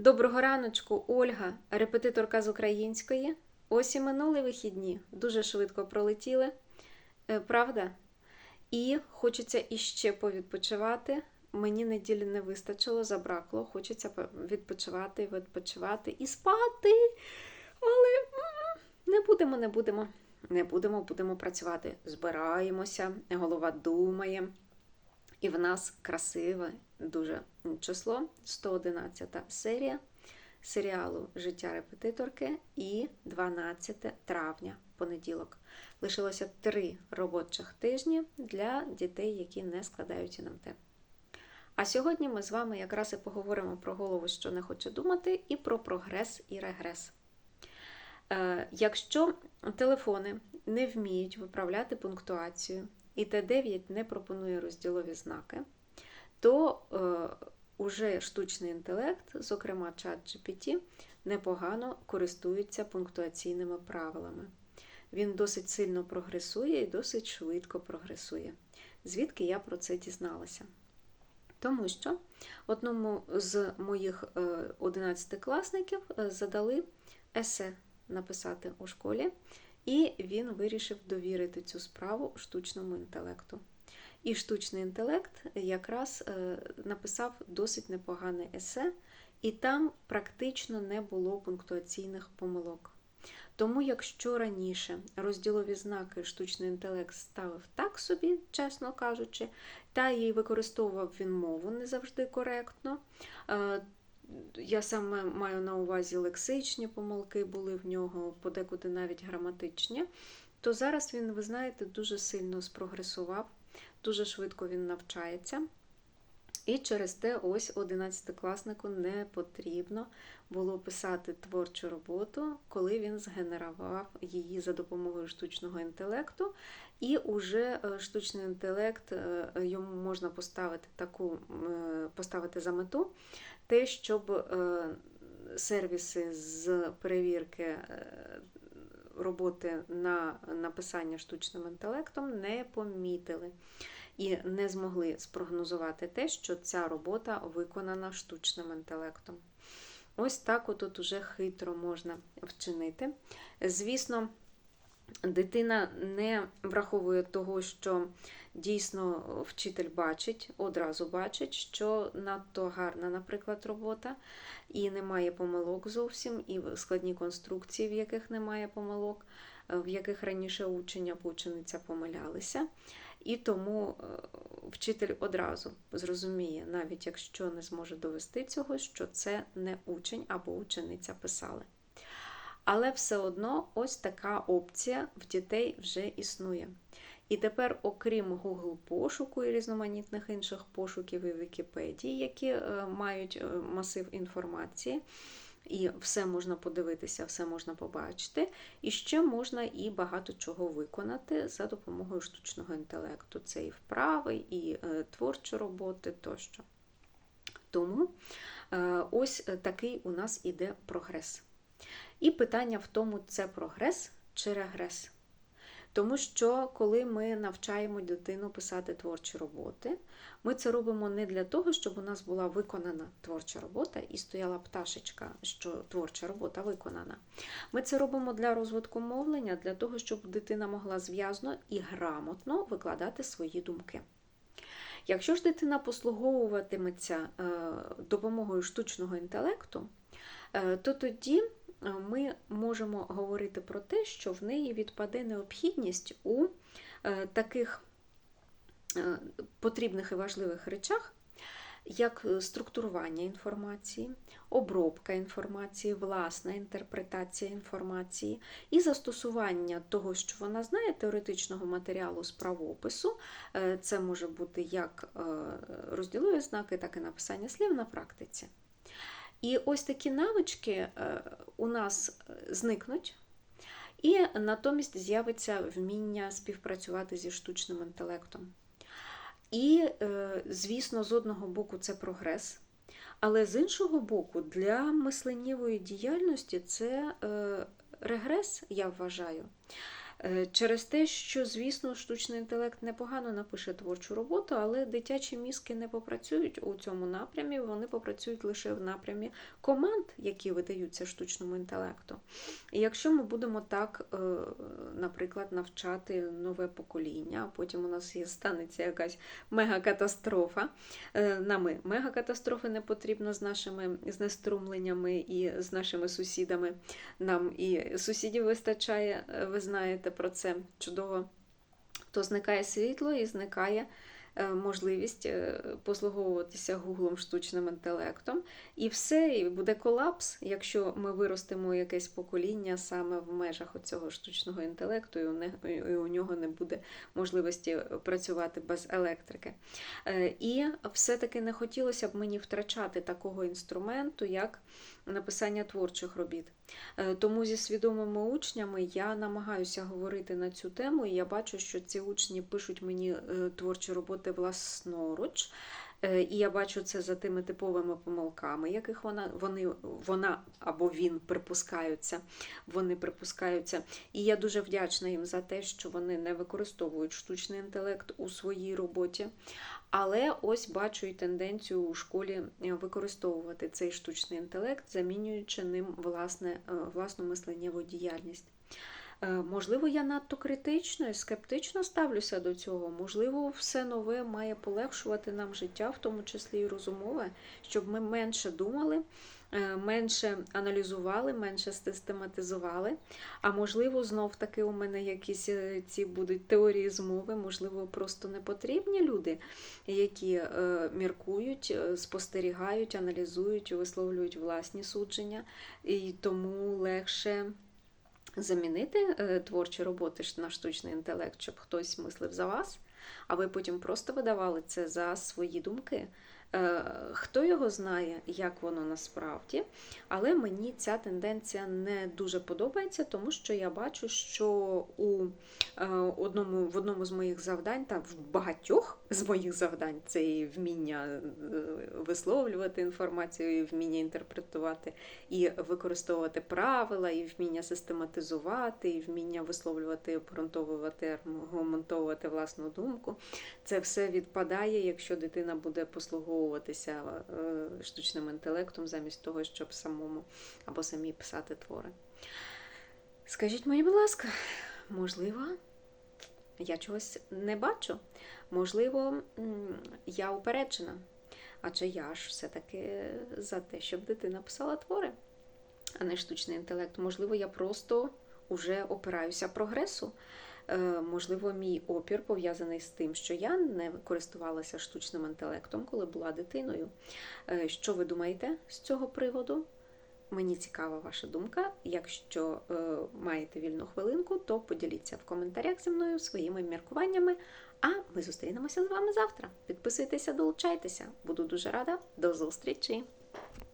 Доброго раночку, Ольга, репетиторка з української. Ось і минули вихідні, дуже швидко пролетіли, Е, правда? І хочеться іще повідпочивати. Мені неділі не вистачило, забракло. Хочеться по- відпочивати, відпочивати і спати. Але не будемо, не будемо. Не будемо, будемо працювати. Збираємося, голова думає. І в нас красиве дуже число 111 серія серіалу Життя репетиторки і 12 травня, понеділок. Лишилося три робочих тижні для дітей, які не складають НМТ. А сьогодні ми з вами якраз і поговоримо про голову, що не хоче думати, і про прогрес і регрес. Е, Якщо телефони не вміють виправляти пунктуацію, і Т9 не пропонує розділові знаки, то е, уже штучний інтелект, зокрема чат GPT, непогано користується пунктуаційними правилами. Він досить сильно прогресує і досить швидко прогресує. Звідки я про це дізналася? Тому що одному з моїх 11-класників задали есе написати у школі, і він вирішив довірити цю справу штучному інтелекту. І штучний інтелект якраз е, написав досить непогане есе, і там практично не було пунктуаційних помилок. Тому, якщо раніше розділові знаки штучний інтелект ставив так собі, чесно кажучи, та і використовував він мову не завжди коректно. Я саме маю на увазі лексичні помилки були в нього, подекуди навіть граматичні, то зараз він, ви знаєте, дуже сильно спрогресував, дуже швидко він навчається. І через те ось 11-класнику не потрібно було писати творчу роботу, коли він згенерував її за допомогою штучного інтелекту. І уже е, штучний інтелект е, йому можна поставити таку е, поставити за мету те, щоб сервіси з перевірки роботи на написання штучним інтелектом не помітили і не змогли спрогнозувати те, що ця робота виконана штучним інтелектом. Ось так от уже хитро можна вчинити. Звісно, дитина не враховує того, що дійсно вчитель бачить, одразу бачить, що надто гарна, наприклад, робота, і немає помилок зовсім, і складні конструкції, в яких немає помилок, в яких раніше учень або учениця помилялися. І тому е, вчитель одразу зрозуміє, навіть якщо не зможе довести цього, що це не учень або учениця писали. Але все одно ось така опція в дітей вже існує. І тепер, окрім Google пошуку і різноманітних інших пошуків і Вікіпедії, які е, мають е, масив інформації, і все можна подивитися, все можна побачити. І ще можна і багато чого виконати за допомогою штучного інтелекту. Це і вправи, і е, творчі роботи тощо. Тому е, ось такий у нас іде прогрес. І питання в тому, це прогрес чи регрес. Тому що, коли ми навчаємо дитину писати творчі роботи, ми це робимо не для того, щоб у нас була виконана творча робота і стояла пташечка, що творча робота виконана. Ми це робимо для розвитку мовлення, для того, щоб дитина могла зв'язно і грамотно викладати свої думки. Якщо ж дитина послуговуватиметься е, допомогою штучного інтелекту, е, то тоді ми можемо говорити про те, що в неї відпаде необхідність у е, таких е, потрібних і важливих речах, як структурування інформації, обробка інформації, власна інтерпретація інформації і застосування того, що вона знає, теоретичного матеріалу з правопису. Е, Це може бути як розділові знаки, так і написання слів на практиці. І ось такі навички е, у нас зникнуть, і натомість з'явиться вміння співпрацювати зі штучним інтелектом. І, е, звісно, з одного боку це прогрес, але з іншого боку, для мисленнєвої діяльності це е, регрес, я вважаю. Е, Через те, що, звісно, штучний інтелект непогано напише творчу роботу, але дитячі мізки не попрацюють у цьому напрямі, вони попрацюють лише в напрямі команд, які видаються штучному інтелекту. І якщо ми будемо так, е, наприклад, навчати нове покоління, а потім у нас є станеться якась мегакатастрофа. Е, Нам мегакатастрофи не потрібно з нашими знеструмленнями і з нашими сусідами. Нам і сусідів вистачає, ви знаєте про це чудово. То зникає світло і зникає е, можливість е, послуговуватися гуглом штучним інтелектом. І все, і буде колапс, якщо ми виростимо якесь покоління саме в межах цього штучного інтелекту, і у, не, і у нього не буде можливості працювати без електрики. Е, І все-таки не хотілося б мені втрачати такого інструменту, як написання творчих робіт. Е, Тому зі свідомими учнями я намагаюся говорити на цю тему, і я бачу, що ці учні пишуть мені е, творчі роботи власноруч. Е, І я бачу це за тими типовими помилками, яких вона, вони, вона або він припускаються. Вони припускаються. І я дуже вдячна їм за те, що вони не використовують штучний інтелект у своїй роботі. Але ось бачу і тенденцію у школі е, використовувати цей штучний інтелект, замінюючи ним власне, е, власну мисленнєву діяльність. Е, Можливо, я надто критично і скептично ставлюся до цього. Можливо, все нове має полегшувати нам життя, в тому числі і розумове, щоб ми менше думали, е, менше аналізували, менше систематизували. А можливо, знов таки у мене якісь е, ці будуть теорії змови, можливо, просто не потрібні люди, які міркують, спостерігають, аналізують, висловлюють власні судження, і тому легше замінити е, творчі роботи на штучний інтелект, щоб хтось мислив за вас, а ви потім просто видавали це за свої думки. Е, Хто його знає, як воно насправді, але мені ця тенденція не дуже подобається, тому що я бачу, що у е, одному, в одному з моїх завдань, та в багатьох з моїх завдань, це і вміння е, висловлювати інформацію, і вміння інтерпретувати, і використовувати правила, і вміння систематизувати, і вміння висловлювати, обґрунтовувати, аргументовувати власну думку. Це все відпадає, якщо дитина буде послуговуватися е, штучним інтелектом замість того, щоб самому або самій писати твори. Скажіть мені, будь ласка, можливо, я чогось не бачу. Можливо, я упереджена. Адже я ж все-таки за те, щоб дитина писала твори, а не штучний інтелект. Можливо, я просто вже опираюся прогресу. Е, Можливо, мій опір пов'язаний з тим, що я не користувалася штучним інтелектом, коли була дитиною. Е, Що ви думаєте з цього приводу? Мені цікава ваша думка. Якщо е, маєте вільну хвилинку, то поділіться в коментарях зі мною своїми міркуваннями. А ми зустрінемося з вами завтра. Підписуйтеся, долучайтеся. Буду дуже рада. До зустрічі!